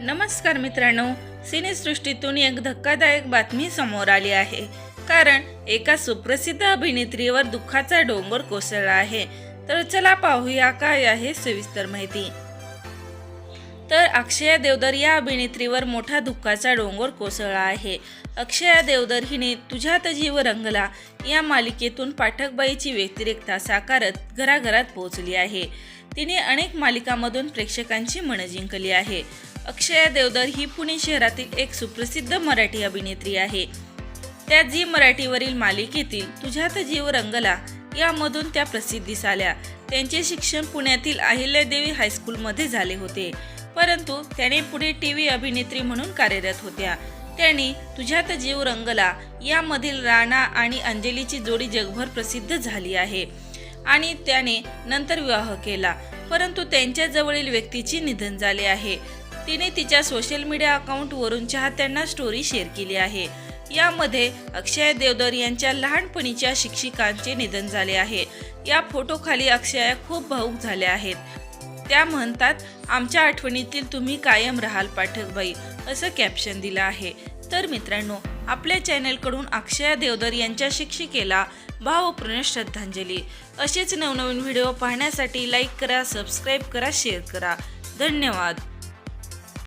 नमस्कार मित्रांनो सिनेसृष्टीतून एक धक्कादायक बातमी समोर आली आहे. कारण एका सुप्रसिद्ध अभिनेत्रीवर दुःखाचा डोंगर कोसळला आहे. तर चला पाहूया काय आहे सविस्तर माहिती. अक्षया देवदर या अभिनेत्रीवर मोठा दुःखाचा डोंगर कोसळला आहे. अक्षया देवदर हिने तुझ्यात जीव रंगला या मालिकेतून पाठकबाईची व्यतिरेकता साकारत घराघरात पोहोचली आहे. तिने अनेक मालिकांमधून प्रेक्षकांची मनं जिंकली आहे. अक्षया देवदर ही पुणे शहरातील एक सुप्रसिद्ध मराठी अभिनेत्री आहे. त्या जी मराठीवरील मालिकेतील तुझ्यात जीव रंगला यामधून त्या प्रसिद्धीस आल्या त्यांचे शिक्षण पुण्यातील अहिल्यादेवी हायस्कूलमध्ये झाले होते. परंतु त्याने पुढे टी व्ही अभिनेत्री म्हणून कार्यरत होत्या. त्यांनी तुझ्यात जीव रंगला यामधील राणा आणि अंजलीची जोडी जगभर प्रसिद्ध झाली आहे. आणि त्याने नंतर विवाह केला परंतु त्यांच्या जवळील व्यक्तीचे निधन झाले आहे. तिने तिच्या सोशल मीडिया अकाउंटवरून चाहत्यांना स्टोरी शेअर केली आहे. यामध्ये अक्षय देवदर यांच्या लहानपणीच्या शिक्षिकांचे निधन झाले आहे. या फोटोखाली अक्षया खूप भाऊक झाल्या आहेत. त्या म्हणतात आमच्या आठवणीतील तुम्ही कायम राहाल पाठकबाई असं कॅप्शन दिलं आहे. तर मित्रांनो आपल्या चॅनेलकडून अक्षया देवदर यांच्या शिक्षिकेला भावपूर्ण श्रद्धांजली. असेच नवनवीन व्हिडिओ पाहण्यासाठी लाईक करा सबस्क्राईब करा शेअर करा. धन्यवाद.